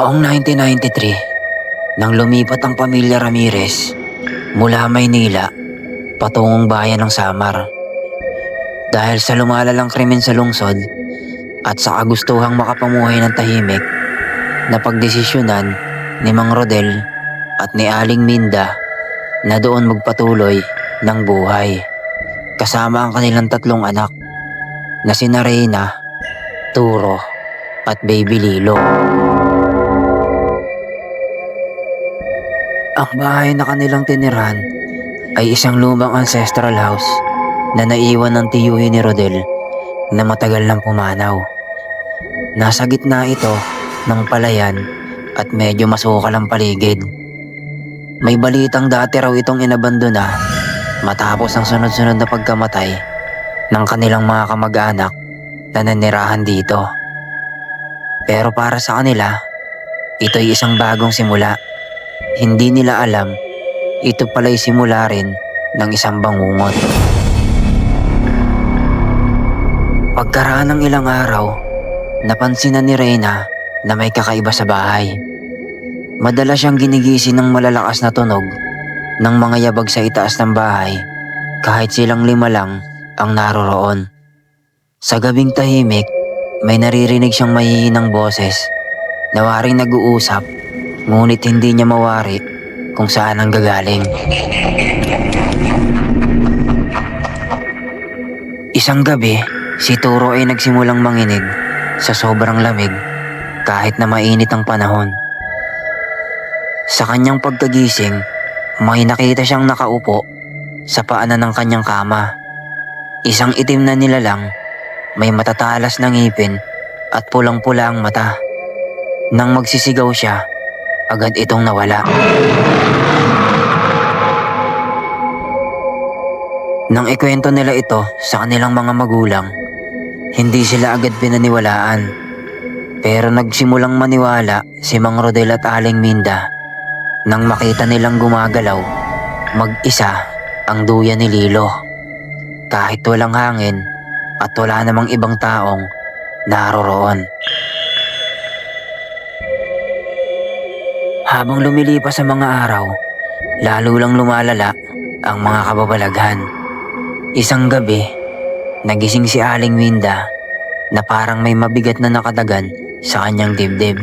Taong 1993, nang lumipat ang pamilya Ramirez mula Maynila patungong bayan ng Samar. Dahil sa lumalalang krimen sa lungsod at sa kagustuhang makapamuhay ng tahimik, napagdesisyonan ni Mang Rodel at ni Aling Minda na doon magpatuloy ng buhay kasama ang kanilang tatlong anak na sina Reyna, Turo at Baby Lilo. Ang bahay na kanilang tinirahan ay isang lumang ancestral house na naiwan ng tiyuhin ni Rodel na matagal nang pumanaw. Nasa gitna ito ng palayan at medyo masukal ang paligid. May balitang dati raw itong inabandona matapos ang sunod-sunod na pagkamatay ng kanilang mga kamag-anak na nanirahan dito. Pero para sa kanila, ito'y isang bagong simula. Hindi nila alam, ito pala'y simula rin ng isang bangungot. Pagkaraan ng ilang araw, napansinan ni Reyna na may kakaiba sa bahay. Madalas siyang ginigising ng malalakas na tunog ng mga yabag sa itaas ng bahay kahit silang lima lang ang naroroon. Sa gabing tahimik, may naririnig siyang mahihinang boses na waring nag-uusap ngunit hindi niya mawari kung saan ang gagaling. Isang gabi, si Turo ay nagsimulang manginig sa sobrang lamig kahit na mainit ang panahon. Sa kanyang pagkagising, may nakita siyang nakaupo sa paanan ng kanyang kama. Isang itim na nilalang, may matatalas na ngipin at pulang-pula ang mata. Nang magsisigaw siya, agad itong nawala. Nang ikwento nila ito sa kanilang mga magulang, hindi sila agad pinaniwalaan. Pero nagsimulang maniwala si Mang Rodel at Aling Minda nang makita nilang gumagalaw, mag-isa ang duya ni Lilo. Kahit walang hangin at wala namang ibang taong naroroon. Habang lumilipas ang mga araw, lalo lang lumalala ang mga kababalaghan. Isang gabi, nagising si Aling Winda na parang may mabigat na nakadagan sa kanyang dibdib.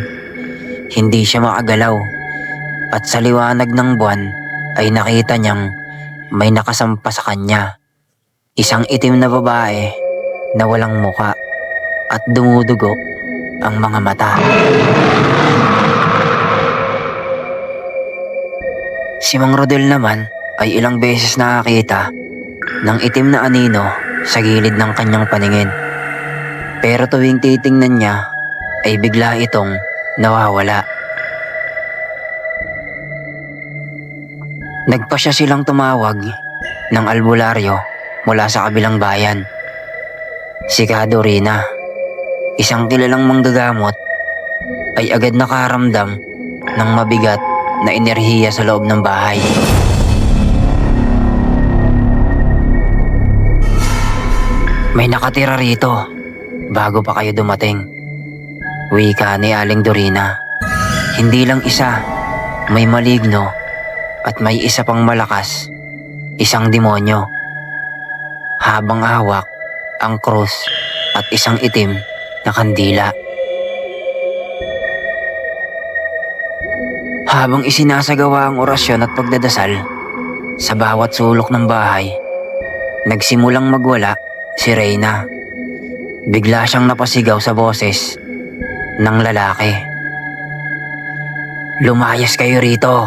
Hindi siya makagalaw at sa liwanag ng buwan ay nakita niyang may nakasampa sa kanya. Isang itim na babae na walang muka at dumudugo ang mga mata. Si Mang Rodel naman ay ilang beses nakakita ng itim na anino sa gilid ng kanyang paningin. Pero tuwing titingnan niya ay bigla itong nawawala. Nagpa siya silang tumawag ng albularyo mula sa kabilang bayan. Si Kado Rina, isang kilalang manggagamot, ay agad nakaramdam ng mabigat na enerhiya sa loob ng bahay. May nakatira rito bago pa kayo dumating. Wika ni Aling Dorina. Hindi lang isa, may maligno at may isa pang malakas, isang demonyo. Habang hawak ang krus at isang itim na kandila. Habang isinasagawa ang orasyon at pagdadasal sa bawat sulok ng bahay, nagsimulang magwala si Reyna. Bigla siyang napasigaw sa boses ng lalaki. Lumayas kayo rito.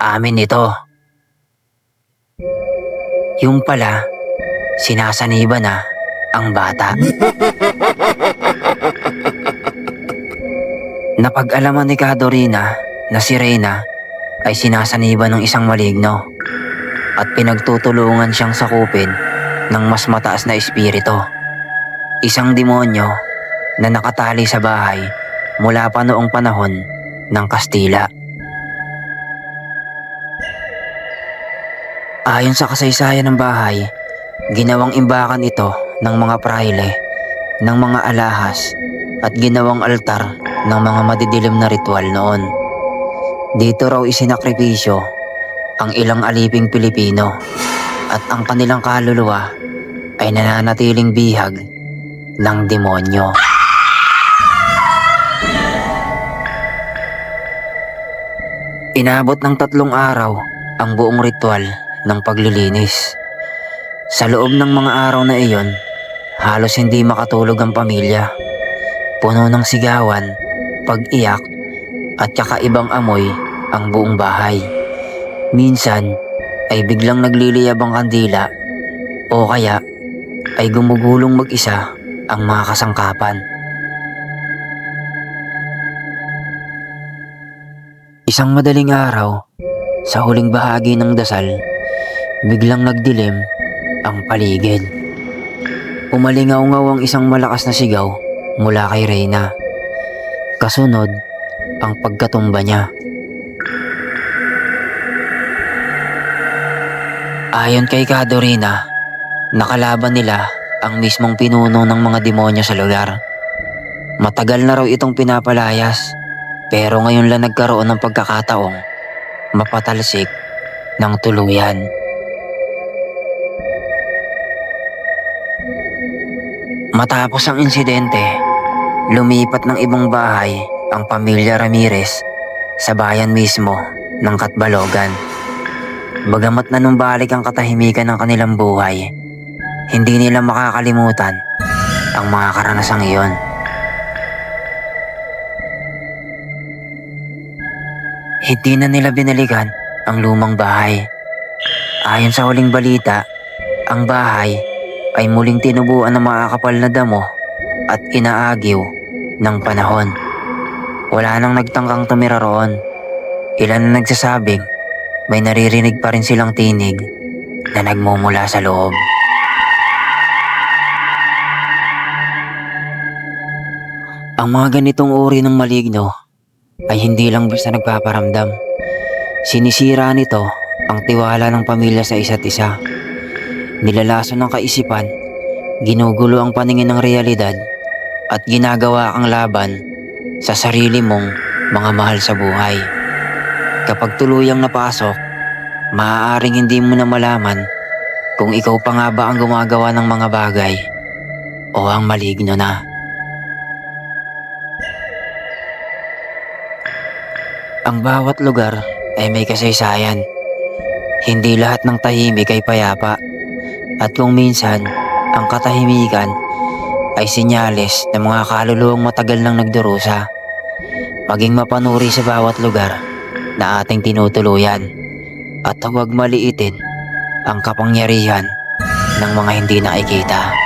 Amin ito. Yung pala, sinasaniba na ang bata. Napag-alaman ni Kadorina na si Reyna ay sinasaniba ng isang maligno at pinagtutulungan siyang sakupin ng mas mataas na espiritu. Isang demonyo na nakatali sa bahay mula pa noong panahon ng Kastila. Ayon sa kasaysayan ng bahay, ginawang imbakan ito ng mga praile, ng mga alahas at ginawang altar ng mga madidilim na ritual noon. Dito raw isinakripisyo ang ilang aliping Pilipino at ang kanilang kaluluwa ay nananatiling bihag ng demonyo. Inabot ng tatlong araw ang buong ritual ng paglilinis. Sa loob ng mga araw na iyon, halos hindi makatulog ang pamilya. Puno ng sigawan, pag-iyak, at kakaibang amoy ang buong bahay. Minsan ay biglang nagliliyab ang kandila o kaya ay gumugulong mag-isa ang mga kasangkapan. Isang madaling araw, sa huling bahagi ng dasal, biglang nagdilim ang paligid. Umalingaw-ngaw ang isang malakas na sigaw mula kay Reyna. Kasunod, ang pagkatumba niya. Ayon kay Kadorina, nakalaban nila ang mismong pinuno ng mga demonyo sa lugar. Matagal na raw itong pinapalayas, pero ngayon lang nagkaroon ng pagkakataong mapatalsik ng tuluyan. Matapos ang insidente, lumipat ng ibang bahay ang pamilya Ramirez sa bayan mismo ng Katbalogan. Bagamat nanumbalik ang katahimikan ng kanilang buhay, hindi nila makakalimutan ang mga karanasang iyon. Hindi na nila binalikan ang lumang bahay. Ayon sa huling balita, ang bahay ay muling tinubuan ng mga kapal na damo at inaagiw ng panahon. Wala nang nagtangkang tumira roon. Ilan na nagsasabing may naririnig pa rin silang tinig na nagmumula sa loob. Ang mga ganitong uri ng maligno ay hindi lang basta nagpaparamdam. Sinisira nito ang tiwala ng pamilya sa isa't isa. Nilalaso ng kaisipan, ginugulo ang paningin ng realidad at ginagawa ang laban sa sarili mong mga mahal sa buhay. Kapag tuluyang napasok, maaaring hindi mo na malaman kung ikaw pa nga ba ang gumagawa ng mga bagay o ang maligno na. Ang bawat lugar ay may kasaysayan. Hindi lahat ng tahimik ay payapa. At kung minsan, ang katahimikan ay sinyales ng mga kaluluwang matagal nang nagdurusa. Maging mapanuri sa bawat lugar na ating tinutuluyan. At huwag maliitin ang kapangyarihan ng mga hindi nakikita.